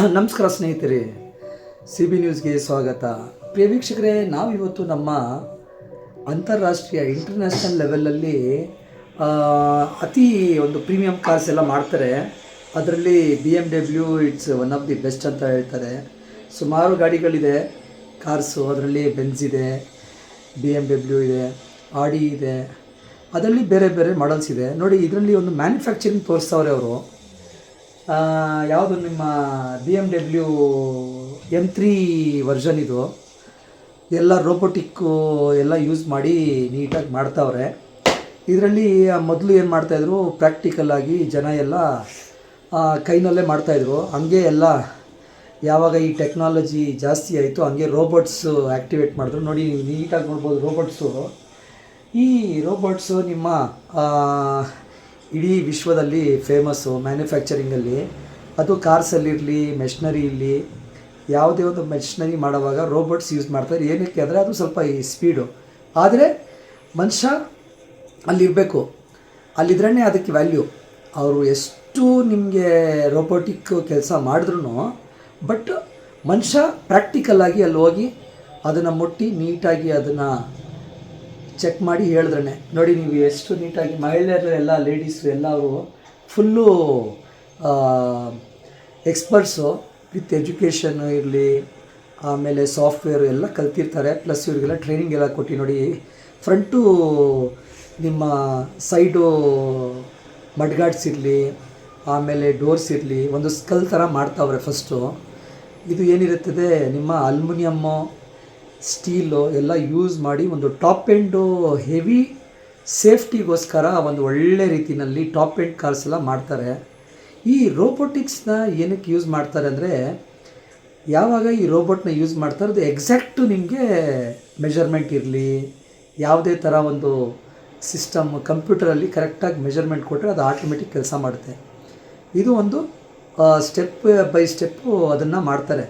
ನಮಸ್ಕಾರ ಸ್ನೇಹಿತರೆ C B ನ್ಯೂಸ್ಗೆ ಸ್ವಾಗತ. ಪ್ರಿಯ ವೀಕ್ಷಕರೇ, ನಾವಿವತ್ತು ನಮ್ಮ ಅಂತಾರಾಷ್ಟ್ರೀಯ ಇಂಟರ್ನ್ಯಾಷನಲ್ ಲೆವೆಲಲ್ಲಿ ಅತಿ ಒಂದು ಪ್ರೀಮಿಯಂ ಕಾರ್ಸ್ ಎಲ್ಲ ಮಾಡ್ತಾರೆ. ಅದರಲ್ಲಿ B M W it's one of the best ಅಂತ ಹೇಳ್ತಾರೆ. ಸುಮಾರು ಗಾಡಿಗಳಿದೆ ಕಾರ್ಸು ಅದರಲ್ಲಿ ಬೆನ್ಸ್ ಇದೆ ಬಿ ಎಂ ಡಬ್ಲ್ಯೂ ಇದೆ ಆಡಿ ಇದೆ. ಅದರಲ್ಲಿ ಬೇರೆ ಬೇರೆ ಮಾಡಲ್ಸ್ ಇದೆ. ನೋಡಿ, ಇದರಲ್ಲಿ ಒಂದು ಮ್ಯಾನುಫ್ಯಾಕ್ಚರಿಂಗ್ ತೋರಿಸ್ತವ್ರೆ ಅವರು. ಯಾವುದು ನಿಮ್ಮ B M W M three version ಇದು? ಎಲ್ಲ ರೋಬೋಟಿಕ್ಕು ಎಲ್ಲ ಯೂಸ್ ಮಾಡಿ ನೀಟಾಗಿ ಮಾಡ್ತಾವ್ರೆ. ಇದರಲ್ಲಿ ಮೊದಲು ಏನು ಮಾಡ್ತಾಯಿದ್ರು ಪ್ರಾಕ್ಟಿಕಲ್ ಆಗಿ ಜನ ಎಲ್ಲ ಕೈನಲ್ಲೇ ಮಾಡ್ತಾಯಿದ್ರು ಹಂಗೆ ಎಲ್ಲ, ಯಾವಾಗ ಈ ಟೆಕ್ನಾಲಜಿ ಜಾಸ್ತಿ ಆಯಿತು ಹಂಗೆ ರೋಬೋಟ್ಸು ಆ್ಯಕ್ಟಿವೇಟ್ ಮಾಡಿದ್ರು. ನೋಡಿ, ನೀವು ನೀಟಾಗಿ ನೋಡ್ಬೋದು ರೋಬೋಟ್ಸು ಈ ರೋಬೋಟ್ಸು ನಿಮ್ಮ ಇಡೀ ವಿಶ್ವದಲ್ಲಿ ಫೇಮಸ್ಸು ಮ್ಯಾನುಫ್ಯಾಕ್ಚರಿಂಗಲ್ಲಿ ಅದು ಕಾರ್ಸಲ್ಲಿರಲಿ ಮೆಷಿನರಿ ಇರಲಿ ಯಾವುದೇ ಒಂದು ಮೆಷಿನರಿ ಮಾಡುವಾಗ ರೋಬೋಟ್ಸ್ ಯೂಸ್ ಮಾಡ್ತಾರೆ. ಏನಕ್ಕೆ ಅಂದರೆ ಅದು ಸ್ವಲ್ಪ ಈ ಸ್ಪೀಡು ಆದರೆ ಮನುಷ್ಯ ಅಲ್ಲಿರಬೇಕು ಅಲ್ಲಿದ್ರೇ ಅದಕ್ಕೆ ವ್ಯಾಲ್ಯೂ ಅವರು ಎಷ್ಟು ನಿಮಗೆ ರೋಬೋಟಿಕ್ ಕೆಲಸ ಮಾಡಿದ್ರು ಬಟ್ ಮನುಷ್ಯ ಪ್ರಾಕ್ಟಿಕಲ್ಲಾಗಿ ಅಲ್ಲಿ ಹೋಗಿ ಅದನ್ನು ಮುಟ್ಟಿ ನೀಟಾಗಿ ಅದನ್ನು ಚೆಕ್ ಮಾಡಿ ಹೇಳಿದ್ರೆ ನೋಡಿ ನೀವು ಎಷ್ಟು ನೀಟಾಗಿ ಮಹಿಳೆಯರು ಎಲ್ಲ ಲೇಡೀಸು ಎಲ್ಲರೂ ಫುಲ್ಲು ಎಕ್ಸ್ಪರ್ಟ್ಸು ವಿತ್ ಎಜುಕೇಷನ್ ಇರಲಿ, ಆಮೇಲೆ ಸಾಫ್ಟ್ವೇರು ಎಲ್ಲ ಕಲ್ತಿರ್ತಾರೆ. ಪ್ಲಸ್ ಇವರಿಗೆಲ್ಲ ಟ್ರೈನಿಂಗ್ ಎಲ್ಲ ಕೊಟ್ಟು ನೋಡಿ ಫ್ರಂಟು ನಿಮ್ಮ ಸೈಡು ಮಡ್ಗಾಡ್ಸ್ ಇರಲಿ, ಆಮೇಲೆ ಡೋರ್ಸ್ ಇರಲಿ, ಒಂದು ಸ್ಕಲ್ ಥರ ಮಾಡ್ತಾವ್ರೆ ಫಸ್ಟು ಇದು ಏನಿರುತ್ತದೆ? ನಿಮ್ಮ ಅಲ್ಮಿನಿಯಮ್ಮು ಸ್ಟೀಲು ಎಲ್ಲ ಯೂಸ್ ಮಾಡಿ ಒಂದು ಟಾಪ್ ಎಂಡು ಹೆವಿ ಸೇಫ್ಟಿಗೋಸ್ಕರ ಒಂದು ಒಳ್ಳೆ ರೀತಿಯಲ್ಲಿ ಟಾಪ್ ಎಂಡ್ ಕಾರ್ಸ್ ಎಲ್ಲ ಮಾಡ್ತಾರೆ. ಈ ರೋಬೋಟಿಕ್ಸ್ನ ಏನಕ್ಕೆ ಯೂಸ್ ಮಾಡ್ತಾರೆ ಅಂದರೆ, ಯಾವಾಗ ಈ ರೋಬೋಟ್ನ ಯೂಸ್ ಮಾಡ್ತಾರೆ, ಅದು ಎಕ್ಸಾಕ್ಟು ನಿಮಗೆ ಮೆಷರ್ಮೆಂಟ್ ಇರಲಿ, ಯಾವುದೇ ಥರ ಒಂದು ಸಿಸ್ಟಮ್ ಕಂಪ್ಯೂಟರಲ್ಲಿ ಕರೆಕ್ಟಾಗಿ ಮೆಜರ್ಮೆಂಟ್ ಕೊಟ್ಟರೆ ಅದು ಆಟೋಮೆಟಿಕ್ ಕೆಲಸ ಮಾಡುತ್ತೆ. ಇದು ಒಂದು ಸ್ಟೆಪ್ ಬೈ ಸ್ಟೆಪ್ಪು ಅದನ್ನು ಮಾಡ್ತಾರೆ.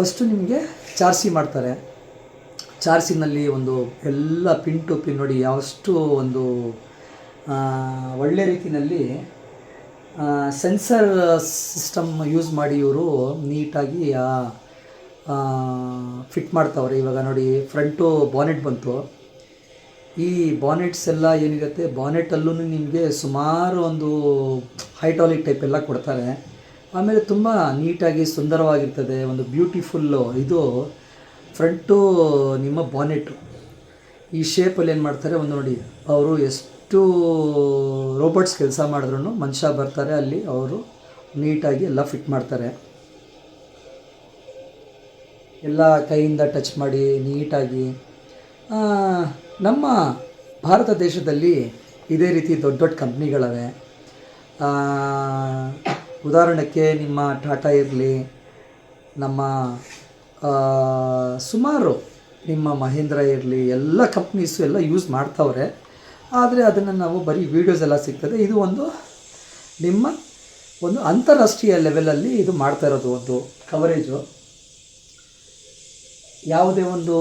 ಫಸ್ಟು ನಿಮಗೆ ಚಾರ್ಸಿ ಮಾಡ್ತಾರೆ. ಚಾರ್ಸಿನಲ್ಲಿ ಒಂದು ಎಲ್ಲ ಪಿನ್ ಟು ಪಿನ್ ನೋಡಿ ಯಾವಷ್ಟು ಒಂದು ಒಳ್ಳೆ ರೀತಿಯಲ್ಲಿ ಸೆನ್ಸರ್ ಸಿಸ್ಟಮ್ ಯೂಸ್ ಮಾಡಿ ಇವರು ನೀಟಾಗಿ ಫಿಟ್ ಮಾಡ್ತಾವ್ರೆ. ಇವಾಗ ನೋಡಿ ಫ್ರಂಟು ಬಾನೆಟ್ ಬಂತು. ಈ ಬಾನೆಟ್ಸ್ ಎಲ್ಲ ಏನಿರುತ್ತೆ ಬಾನೆಟಲ್ಲೂ ನಿಮಗೆ ಸುಮಾರು ಒಂದು ಹೈಟಾಲಿಕ್ ಟೈಪ್ ಎಲ್ಲ ಕೊಡ್ತಾರೆ. ಆಮೇಲೆ ತುಂಬ ನೀಟಾಗಿ ಸುಂದರವಾಗಿರ್ತದೆ, ಒಂದು ಬ್ಯೂಟಿಫುಲ್ಲು ಇದು ಫ್ರಂಟು ನಿಮ್ಮ ಬಾನೆಟು ಈ ಶೇಪಲ್ಲಿ ಏನು ಮಾಡ್ತಾರೆ, ಒಂದು ನೋಡಿ, ಅವರು ಎಷ್ಟು ರೋಬೋಟ್ಸ್ ಕೆಲಸ ಮಾಡಿದ್ರು ಮನುಷ್ಯ ಬರ್ತಾರೆ ಅಲ್ಲಿ, ಅವರು ನೀಟಾಗಿ ಎಲ್ಲ ಫಿಟ್ ಮಾಡ್ತಾರೆ. ಎಲ್ಲ ಕೈಯಿಂದ ಟಚ್ ಮಾಡಿ, ನೀಟಾಗಿ. ನಮ್ಮ ಭಾರತ ದೇಶದಲ್ಲಿ ಇದೇ ರೀತಿ ದೊಡ್ಡ ದೊಡ್ಡ ಕಂಪ್ನಿಗಳವೆ ಉದಾಹರಣೆಗೆ ನಿಮ್ಮ ಟಾಟಾ ಇರಲಿ, ನಮ್ಮ ಸುಮಾರು ನಿಮ್ಮ ಮಹೇಂದ್ರ ಇರಲಿ, ಎಲ್ಲ ಕಂಪ್ನೀಸು ಎಲ್ಲ ಯೂಸ್ ಮಾಡ್ತಾವ್ರೆ. ಆದರೆ ಅದನ್ನು ನಾವು ಬರೀ ವೀಡಿಯೋಸ್ ಎಲ್ಲ ಸಿಗ್ತದೆ. ಇದು ಒಂದು ನಿಮ್ಮ ಒಂದು ಅಂತಾರಾಷ್ಟ್ರೀಯ ಲೆವೆಲಲ್ಲಿ ಇದು ಮಾಡ್ತಾ ಇರೋದು ಒಂದು ಕವರೇಜು ಯಾವುದೇ ಒಂದು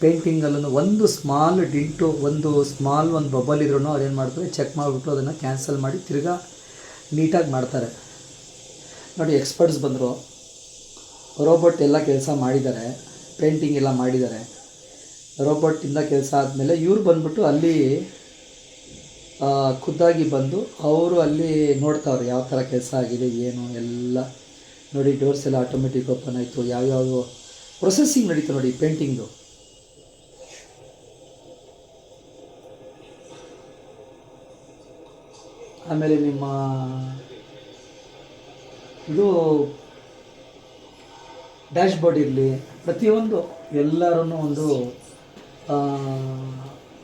ಪೇಂಟಿಂಗಲ್ಲೂ ಒಂದು ಸ್ಮಾಲ್ ಡಿಂಟು ಒಂದು ಸ್ಮಾಲ್ ಒಂದು ಬಬಲ್ ಇದ್ರೂ ಅದೇನು ಮಾಡ್ತಾರೆ? ಚೆಕ್ ಮಾಡಿಬಿಟ್ಟು ಅದನ್ನು ಕ್ಯಾನ್ಸಲ್ ಮಾಡಿ ತಿರ್ಗಾ ನೀಟಾಗಿ ಮಾಡ್ತಾರೆ. ನೋಡಿ ಎಕ್ಸ್ಪರ್ಟ್ಸ್ ಬಂದರು. ರೋಬೋಟ್ ಎಲ್ಲ ಕೆಲಸ ಮಾಡಿದ್ದಾರೆ. ಪೇಂಟಿಂಗ್ ಎಲ್ಲ ಮಾಡಿದ್ದಾರೆ. ರೋಬೋಟಿಂದ ಕೆಲಸ ಆದಮೇಲೆ ಇವರು ಬಂದ್ಬಿಟ್ಟು ಅಲ್ಲಿ ಖುದ್ದಾಗಿ ಬಂದು ಅವರು ಅಲ್ಲಿ ನೋಡ್ತಾವ್ರೆ ಯಾವ ಥರ ಕೆಲಸ ಆಗಿದೆ, ಏನು, ಎಲ್ಲ. ನೋಡಿ ಡೋರ್ಸ್ ಎಲ್ಲ ಆಟೋಮೆಟಿಕ್ ಓಪನ್ ಆಯಿತು. ಯಾವ್ಯಾವ ಪ್ರೊಸೆಸಿಂಗ್ ನಡೀತು ನೋಡಿ ಪೇಂಟಿಂಗು ಆಮೇಲೆ ನಿಮ್ಮ ಇದು ಡ್ಯಾಶ್ ಬೋರ್ಡ್ ಇರಲಿ, ಪ್ರತಿಯೊಂದು ಎಲ್ಲರೂ ಒಂದು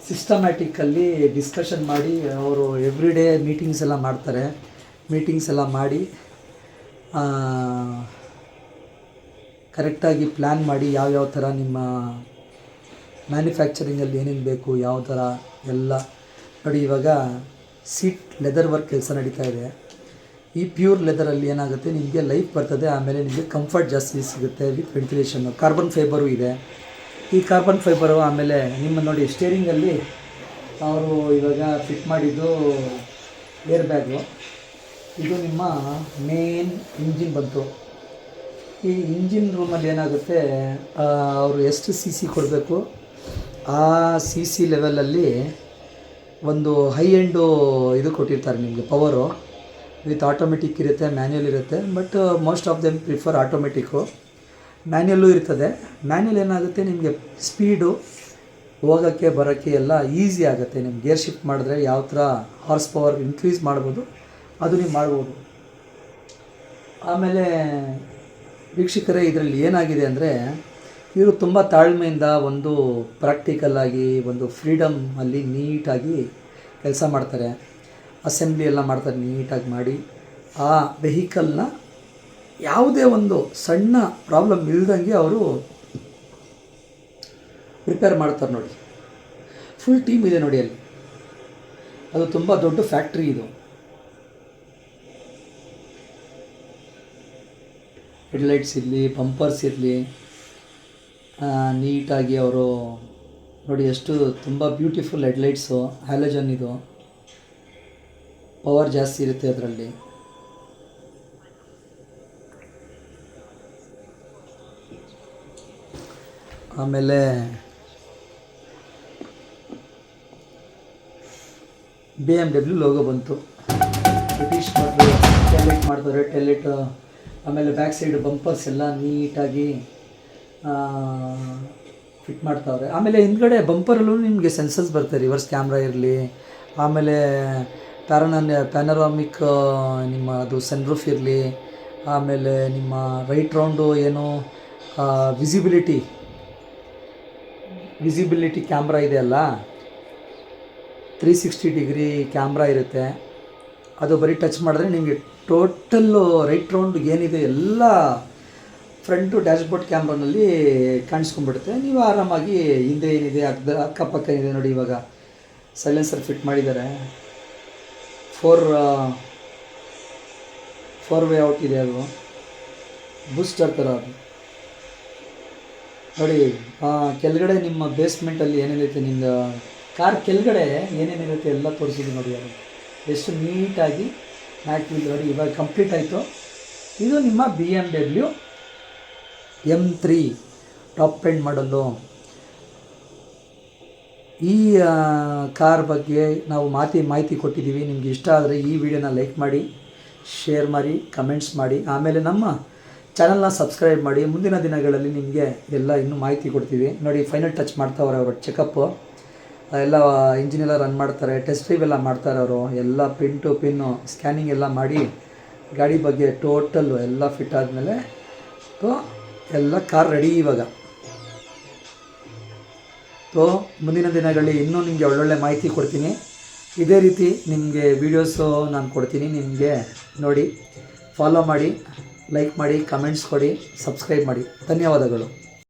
ಸಿಸ್ಟಮ್ಯಾಟಿಕಲ್ಲಿ ಡಿಸ್ಕಷನ್ ಮಾಡಿ, ಅವರು ಎವ್ರಿ ಡೇ ಮೀಟಿಂಗ್ಸ್ ಎಲ್ಲ ಮಾಡ್ತಾರೆ. ಮೀಟಿಂಗ್ಸ್ ಎಲ್ಲ ಮಾಡಿ ಕರೆಕ್ಟಾಗಿ ಪ್ಲ್ಯಾನ್ ಮಾಡಿ ಯಾವ್ಯಾವ ಥರ ನಿಮ್ಮ ಮ್ಯಾನುಫ್ಯಾಕ್ಚರಿಂಗಲ್ಲಿ ಏನೇನು ಬೇಕು, ಯಾವ ಥರ ಎಲ್ಲ. ನೋಡಿ ಇವಾಗ ಸೀಟ್ ಲೆದರ್ ವರ್ಕ್ ಕೆಲಸ ನಡೀತಾ ಇದೆ. ಈ ಪ್ಯೂರ್ ಲೆದರಲ್ಲಿ ಏನಾಗುತ್ತೆ? ನಿಮಗೆ ಲೈಫ್ ಬರ್ತದೆ, ಆಮೇಲೆ ನಿಮಗೆ ಕಂಫರ್ಟ್ ಜಾಸ್ತಿ ಸಿಗುತ್ತೆ ವಿತ್ ವೆಂಟಿಲೇಷನ್ನು ಕಾರ್ಬನ್ ಫೈಬರು ಇದೆ. ಈ ಕಾರ್ಬನ್ ಫೈಬರು ಆಮೇಲೆ ನಿಮ್ಮ ನೋಡಿ ಸ್ಟೇರಿಂಗಲ್ಲಿ ಅವರು ಇವಾಗ ಫಿಟ್ ಮಾಡಿದ್ದು ಏರ್ ಬ್ಯಾಗು ಇದು ನಿಮ್ಮ ಮೇನ್ ಇಂಜಿನ್ ಬಂತು. ಈ ಇಂಜಿನ್ ರೂಮಲ್ಲಿ ಏನಾಗುತ್ತೆ? ಅವರು ಎಷ್ಟು ಸಿ ಸಿ ಕೊಡಬೇಕು? ಆ ಸಿ ಸಿ ಲೆವೆಲಲ್ಲಿ ಒಂದು ಹೈ ಎಂಡು ಇದು ಕೊಟ್ಟಿರ್ತಾರೆ ನಿಮಗೆ ಪವರು ವಿತ್ ಆಟೋಮೆಟಿಕ್ ಇರುತ್ತೆ ಮ್ಯಾನ್ಯಲ್ ಇರುತ್ತೆ but most of them prefer automatic manual ಇರ್ತದೆ. ಮ್ಯಾನ್ಯಲ್ ಏನಾಗುತ್ತೆ, ನಿಮಗೆ ಸ್ಪೀಡು ಹೋಗೋಕ್ಕೆ ಬರೋಕ್ಕೆ ಎಲ್ಲ ಈಸಿ ಆಗುತ್ತೆ. ನಿಮ್ಮ ಗೇರ್ ಶಿಫ್ಟ್ ಮಾಡಿದ್ರೆ ಯಾವ ಥರ ಹಾರ್ಸ್ ಪವರ್ ಇನ್ಕ್ರೀಸ್ ಮಾಡ್ಬೋದು, ಅದು ನೀವು ಮಾಡ್ಬೋದು. ಆಮೇಲೆ, ವೀಕ್ಷಕರೇ, ಇದರಲ್ಲಿ ಏನಾಗಿದೆ ಅಂದರೆ, ಇವರು ತುಂಬ ತಾಳ್ಮೆಯಿಂದ ಒಂದು ಪ್ರಾಕ್ಟಿಕಲ್ ಆಗಿ, ಒಂದು ಫ್ರೀಡಮ್ ಅಲ್ಲಿ ನೀಟಾಗಿ ಕೆಲಸ ಮಾಡ್ತಾರೆ. ಅಸೆಂಬ್ಲಿ ಎಲ್ಲ ಮಾಡ್ತಾರೆ ನೀಟಾಗಿ ಮಾಡಿ. ಆ ವೆಹಿಕಲ್ನ ಯಾವುದೇ ಒಂದು ಸಣ್ಣ ಪ್ರಾಬ್ಲಮ್ ಇಲ್ದಂಗೆ ಅವರು ಪ್ರಿಪೇರ್ ಮಾಡ್ತಾರೆ ನೋಡಿ. ಫುಲ್ ಟೀಮ್ ಇದೆ ನೋಡಿ ಅಲ್ಲಿ. ಅದು ತುಂಬ ದೊಡ್ಡ ಫ್ಯಾಕ್ಟ್ರಿ ಇದು. ಹೆಡ್ಲೈಟ್ಸ್ ಇರಲಿ ಬಂಪರ್ಸ್ ಇರಲಿ ನೀಟಾಗಿ ಅವರು ನೋಡಿ ಎಷ್ಟು ತುಂಬ ಬ್ಯೂಟಿಫುಲ್ ಹೆಡ್ಲೈಟ್ಸು, ಹ್ಯಾಲೋಜನ್ ಇದು. ಪವರ್ ಜಾಸ್ತಿ ಇರುತ್ತೆ ಅದರಲ್ಲಿ. ಆಮೇಲೆ ಬಿ ಎಂ ಡಬ್ಲ್ಯೂ ಲೋಗೋ ಬಂತು. ಬ್ರಿಟಿಷ್ ಮಾಡಿದ್ರು ಟೆಲೆಟ್ ಮಾಡ್ತಾರೆ. ಟೆಲೆಟ್ ಆಮೇಲೆ ಬ್ಯಾಕ್ ಸೈಡ್ ಬಂಪರ್ಸ್ ಎಲ್ಲ ನೀಟಾಗಿ ಫಿಟ್ ಮಾಡ್ತಾವ್ರೆ. ಆಮೇಲೆ ಹಿಂದ್ಗಡೆ ಬಂಪರಲ್ಲೂ ನಿಮಗೆ ಸೆನ್ಸಸ್ ಬರ್ತಾರೆ. ರಿವರ್ಸ್ ಕ್ಯಾಮ್ರಾ ಇರಲಿ. ಆಮೇಲೆ ಪ್ಯಾರನನ್ ಪ್ಯಾನರಾಮಿಕ್ ನಿಮ್ಮ ಅದು ಸನ್ರೂಫ್ ಇರಲಿ, ಆಮೇಲೆ ನಿಮ್ಮ ರೈಟ್ ರೌಂಡು ಏನು ವಿಸಿಬಿಲಿಟಿ ವಿಸಿಬಿಲಿಟಿ ಕ್ಯಾಮ್ರಾ ಇದೆ ಅಲ್ಲ? ತ್ರೀ ಸಿಕ್ಸ್ಟಿ ಡಿಗ್ರಿ ಕ್ಯಾಮ್ರಾ ಇರುತ್ತೆ. ಅದು ಬರೀ ಟಚ್ ಮಾಡಿದ್ರೆ ನಿಮಗೆ ಟೋಟಲ್ಲು ರೈಟ್ ರೌಂಡ್ ಏನಿದೆ ಎಲ್ಲ ಫ್ರಂಟು ಡ್ಯಾಶ್ಬೋರ್ಡ್ ಕ್ಯಾಮ್ರಾನಲ್ಲಿ ಕಾಣಿಸ್ಕೊಂಡ್ಬಿಡುತ್ತೆ. ನೀವು ಆರಾಮಾಗಿ ಹಿಂದೆ ಏನಿದೆ, ಅಕ್ಕ, ಅಕ್ಕಪಕ್ಕ ಏನಿದೆ ನೋಡಿ ಇವಾಗ. ಸೈಲೆನ್ಸರ್ ಫಿಟ್ ಮಾಡಿದ್ದಾರೆ. ಫೋರ್ ಫೋರ್ ವೇ ಔಟ್ ಇದೆ ಅದು ಬೂಸ್ಟರ್ ಥರ ಅದು. ನೋಡಿ ಕೆಳಗಡೆ ನಿಮ್ಮ ಬೇಸ್ಮೆಂಟಲ್ಲಿ ಏನೇನಿರುತ್ತೆ ನಿಮ್ಮ ಕಾರ್ ಕೆಳಗಡೆ ಏನೇನಿರುತ್ತೆ ಎಲ್ಲ ತೋರಿಸಿದ್ದು ನೋಡಿ ಅದು. ಎಷ್ಟು ನೀಟಾಗಿ ಮ್ಯಾಕ್ ನೋಡಿ, ಇವಾಗ ಕಂಪ್ಲೀಟ್ ಆಯಿತು. ಇದು ನಿಮ್ಮ B M W M three top end ಮಾಡಲು ಈ ಕಾರ್ ಬಗ್ಗೆ ನಾವು ಮಾತಿ, ಮಾಹಿತಿ ಕೊಟ್ಟಿದ್ದೀವಿ. ನಿಮ್ಗೆ ಇಷ್ಟ ಆದರೆ ಈ ವಿಡಿಯೋನ ಲೈಕ್ ಮಾಡಿ, ಶೇರ್ ಮಾಡಿ, ಕಮೆಂಟ್ಸ್ ಮಾಡಿ. ಆಮೇಲೆ ನಮ್ಮ ಚಾನಲ್ನ ಸಬ್ಸ್ಕ್ರೈಬ್ ಮಾಡಿ. ಮುಂದಿನ ದಿನಗಳಲ್ಲಿ ನಿಮಗೆ ಎಲ್ಲ ಇನ್ನೂ ಮಾಹಿತಿ ಕೊಡ್ತೀವಿ. ನೋಡಿ, ಫೈನಲ್ ಟಚ್ ಮಾಡ್ತಾವ್ರೆ ಅವರು ಚೆಕಪ್ಪು ಎಲ್ಲ ಇಂಜಿನ್ ಎಲ್ಲ ರನ್ ಮಾಡ್ತಾರೆ ಟೆಸ್ಟ್ ಡ್ರೈವ್ ಎಲ್ಲ ಮಾಡ್ತಾರೆ ಅವರು. ಎಲ್ಲ ಪಿನ್ ಟು ಪಿನ್ನು ಸ್ಕ್ಯಾನಿಂಗ್ ಎಲ್ಲ ಮಾಡಿ, ಗಾಡಿ ಬಗ್ಗೆ ಟೋಟಲ್ಲು ಎಲ್ಲ ಫಿಟ್ ಆದಮೇಲೆ ಎಲ್ಲ ಕಾರ್ ರೆಡಿ ಇವಾಗ. ಸೊ ಮುಂದಿನ ದಿನಗಳಲ್ಲಿ ಇನ್ನೂ ನಿಮಗೆ ಒಳ್ಳೊಳ್ಳೆ ಮಾಹಿತಿ ಕೊಡ್ತೀನಿ. ಇದೇ ರೀತಿ ನಿಮಗೆ ವೀಡಿಯೋಸು ನಾನು ಕೊಡ್ತೀನಿ ನಿಮಗೆ ನೋಡಿ. ಫಾಲೋ ಮಾಡಿ ಲೈಕ್ ಮಾಡಿ ಕಮೆಂಟ್ಸ್ ಕೊಡಿ ಸಬ್ಸ್ಕ್ರೈಬ್ ಮಾಡಿ. ಧನ್ಯವಾದಗಳು.